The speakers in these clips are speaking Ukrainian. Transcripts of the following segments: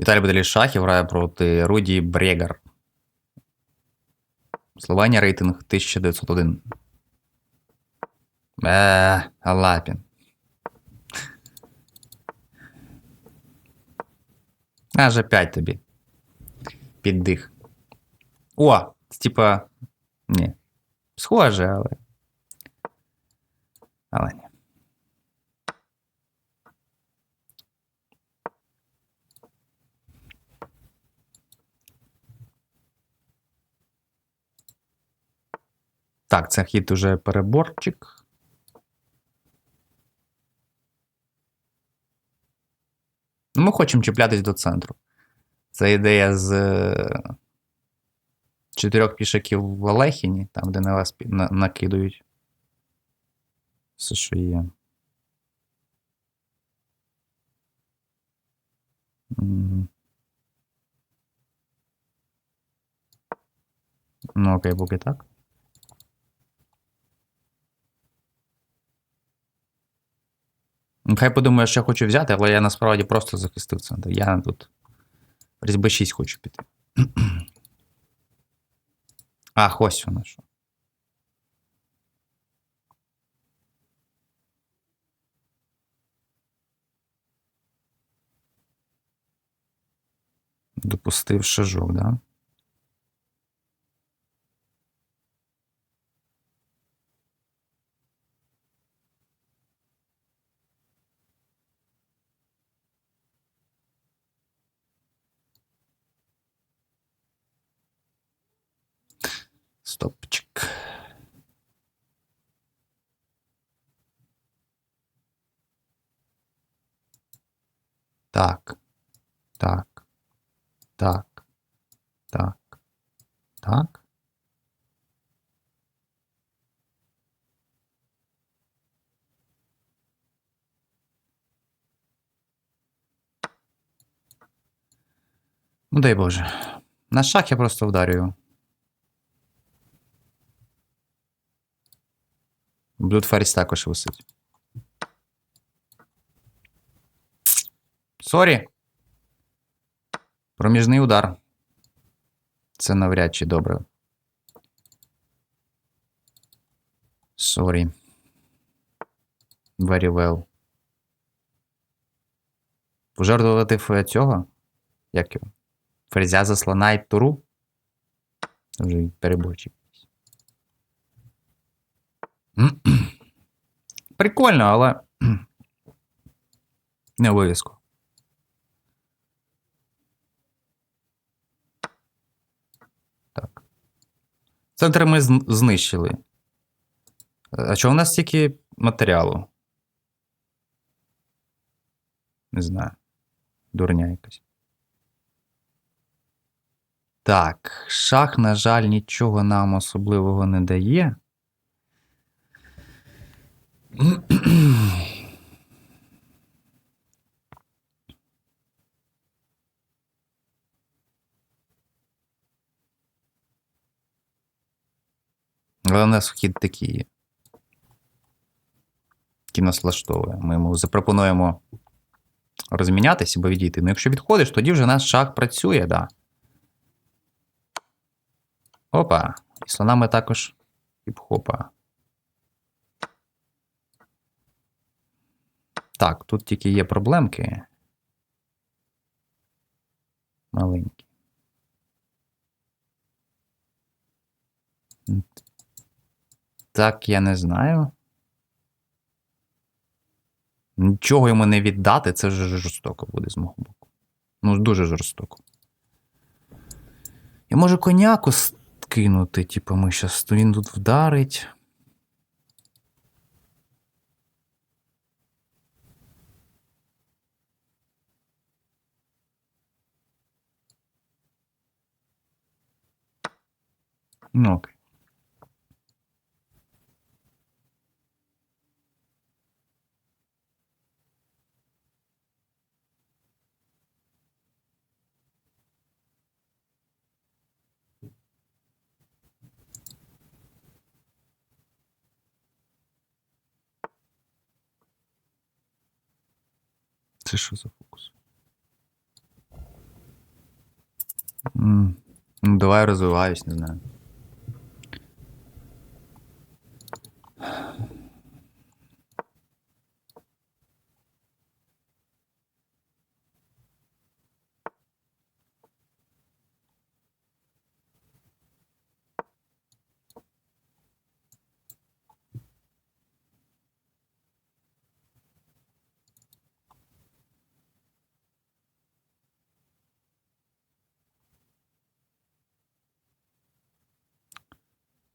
Віталій Беделі Шахів грає проти Руді Брегар. Словення рейтинг 1901. Е, Алапін. Аж опять тобі. Піддих. О! Типа. Ні. Схоже, але. Але ні. Так, це хід уже переборчик. Ну, Ми хочемо чіплятись до центру. Це ідея з е, чотирьох пішаків в Олехіні, там, де на вас накидують. Все, що є. Ну, окей, поки так. Ну, Хай подумає, що я хочу взяти, але я насправді просто захистив центр. Я тут різьби 6 хочу піти. Ах, ось воно що. Допустив шажок, да? Так. Так. Так. Так. Так. Ну, дай Боже. На шах я просто вдарю. Ферріс також висить. Сорі. Проміжний удар. Це навряд чи добре. Сорі. Very well. Пожертвувати цього? Як його? Ферзя за слона і туру? Вже переборчик. Прикольно, але не обов'язково. Так. Центр ми знищили. А чого у нас стільки матеріалу? Не знаю. Дурня якась. Так, шах, на жаль, нічого нам особливого не дає. Але у нас вхід такий є. Який нас влаштовує. Ми йому запропонуємо розмінятися або відійти. Ну, якщо відходиш, тоді вже наш шах працює, да. Опа. І слонами також хіп-хопа. Так, тут тільки є проблемки. Маленькі. Так, я не знаю. Нічого йому не віддати, це вже жорстоко буде з мого боку. Ну, дуже жорстоко. Я можу коняку скинути, типу, ми щас він тут вдарить. Ну, окей. Це що за фокус? М -м, ну, давай розвиваюсь, не знаю.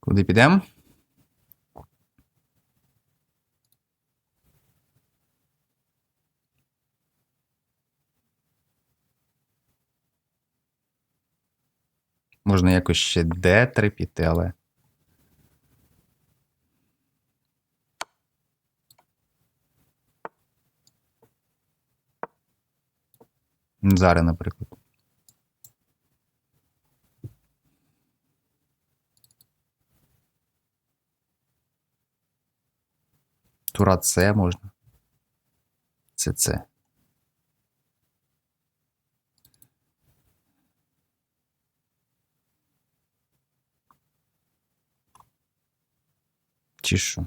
Куди підемо? Можна якось ще D3 піти, але. Зараз, наприклад. Тура С можна. Це це. Чи що?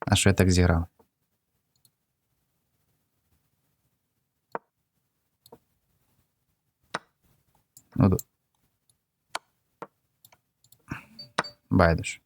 А що я так зіграв? Ну, до... Байдеш.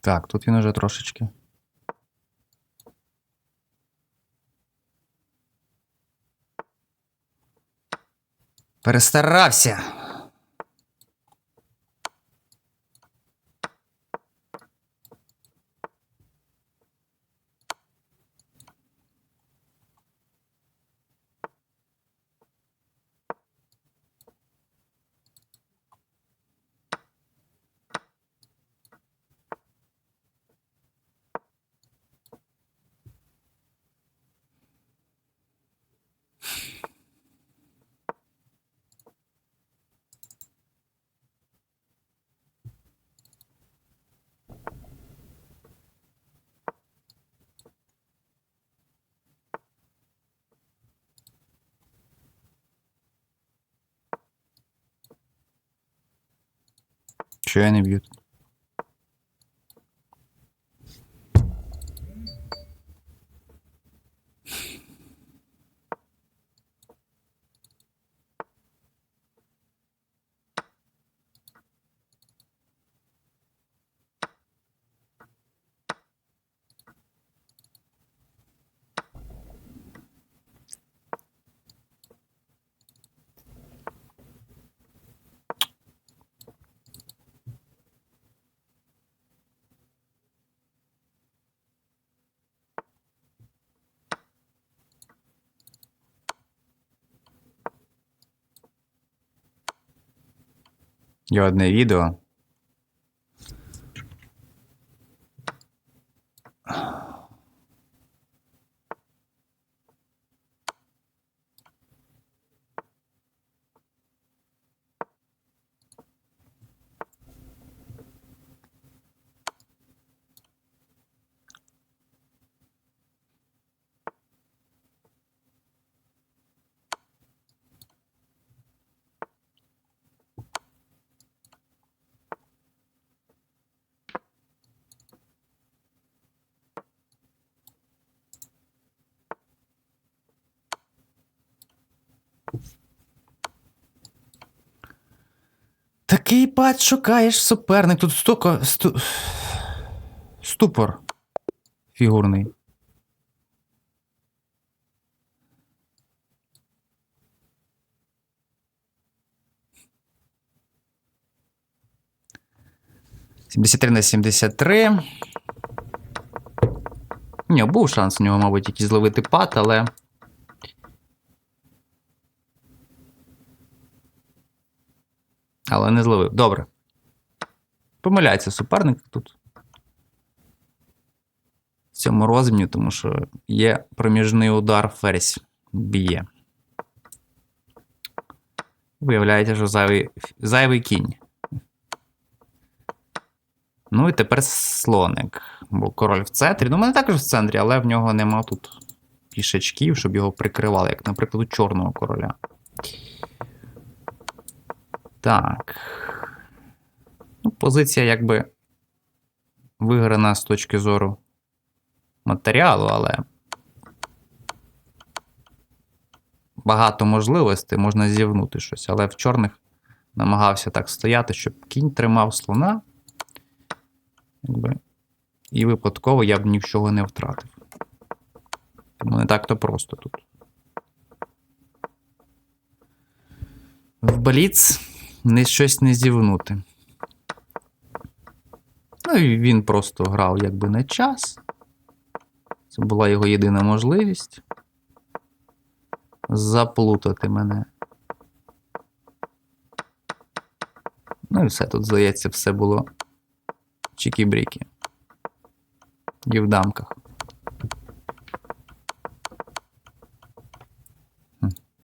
Так, тут він уже трошечки. Перестарався. Що я не б'ю? Одне відео. Такий пат шукаєш суперник. Тут столько. Сту... Ступор фігурний. Сімдесят три на 73. Ні, був шанс у нього, мабуть, якийсь зловити пад, але. Але не зловив. Добре. Помиляється суперник тут. В цьому розміні, тому що є проміжний удар ферзь б'є. Виявляється, що зайвий, зайвий кінь. Ну і тепер слоник. Бо король в центрі. Ну, в мене також в центрі, але в нього нема тут пішечків, щоб його прикривали, як, наприклад, у чорного короля. Так. Ну, позиція якби виграна з точки зору матеріалу, але багато можливостей, можна зівнути щось. Але в чорних намагався так стояти, щоб кінь тримав слона. Якби. І випадково я б нічого не втратив. Тому не так-то просто тут. В баліц не щось не зівнути. Ну і він просто грав якби на час. Це була його єдина можливість заплутати мене. Ну і все, тут, здається, все було чікі-брікі. І в дамках.